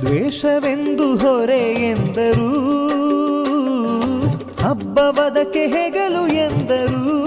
ದ್ವೇಷವೆಂದು ಹೊರೆ ಎಂದರು ಹಬ್ಬವದಕ್ಕೆ ಹೆಗಲು ಎಂದರು.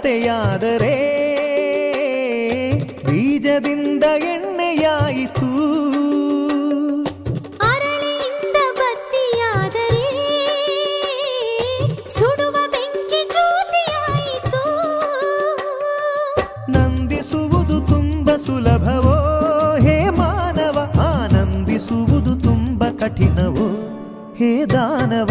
ಹಣತೆಯಾದರೆ ಬೀಜದಿಂದ ಎಣ್ಣೆಯಾಯಿತು. ಅರಳಿಯಿಂದ ಬತ್ತಿಯಾದರೆ ಸುಡುವ ಬೆಂಕಿ ಜ್ಯೋತಿಯಾಯಿತು. ನಂದಿಸುವುದು ತುಂಬ ಸುಲಭವೋ? ಹೇ ಮಾನವ ಆನಂದಿಸುವುದು ತುಂಬ ಕಠಿಣವೋ? ಹೇ ದಾನವ